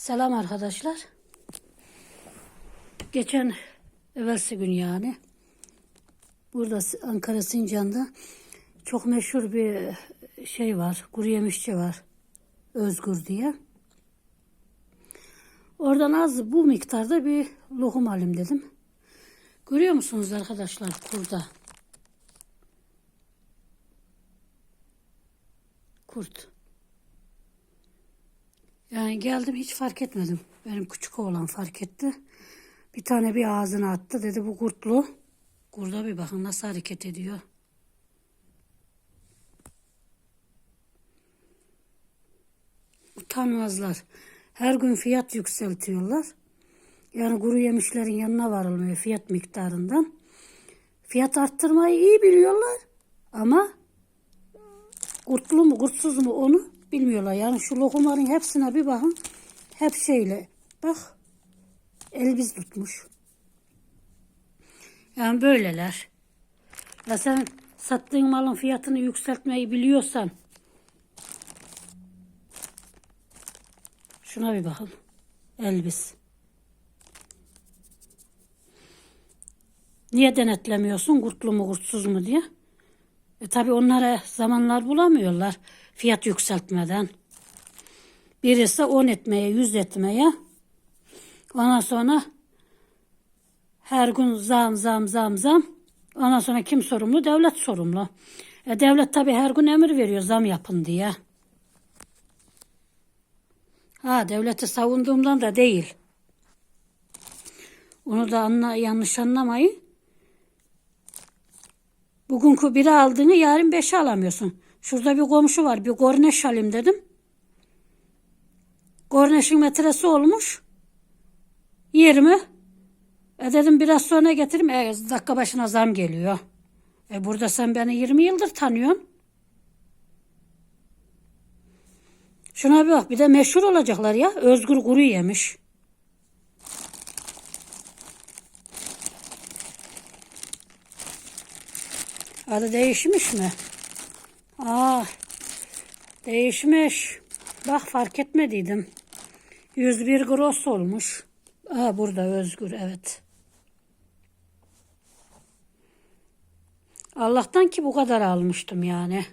Selam arkadaşlar. Geçen evvelsi gün yani burada Ankara Sincan'da çok meşhur bir şey var. Kuru yemişçi var. Özgür diye. Oradan az bu miktarda bir lokum alayım dedim. Görüyor musunuz arkadaşlar kurda? Kurt. Yani geldim hiç fark etmedim. Benim küçük oğlan fark etti. Bir tane bir ağzına attı. Dedi bu kurtlu. Kurda bir bakın nasıl hareket ediyor. Utanmazlar. Her gün fiyat yükseltiyorlar. Yani kuru yemişlerin yanına varılmıyor fiyat miktarından. Fiyat arttırmayı iyi biliyorlar. Ama kurtlu mu kurtsuz mu onu bilmiyorlar. Yani şu lokumların hepsine bir bakın. Hep şeyle. Bak. Elbiz tutmuş. Yani böyleler. Ya sen sattığın malın fiyatını yükseltmeyi biliyorsan şuna bir bakın. Elbiz. Niye denetlemiyorsun kurtlu mu kurtsuz mu diye? E tabi onlara zamanlar bulamıyorlar fiyat yükseltmeden. Birisi 10 etmeye, 100 etmeye. Ondan sonra her gün zam zam zam zam. Ondan sonra kim sorumlu? Devlet sorumlu. E devlet tabi her gün emir veriyor zam yapın diye. Ha devleti savunduğumdan da değil. Onu da anla, yanlış anlamayın. Bugünkü biri aldığını yarın beşe alamıyorsun. Şurada bir komşu var. Bir korneş alayım dedim. Korneşin metresi olmuş. 20. E dedim biraz sonra getireyim. E, dakika başına zam geliyor. E burada sen beni 20 yıldır tanıyorsun. Şuna bir bak. Bir de meşhur olacaklar ya. Özgür kuru yemiş. Adı değişmiş mi? Ah, değişmiş. Bak fark etmediydim. 101 gross olmuş. Aa, burada Özgür evet. Allah'tan ki bu kadar almıştım yani.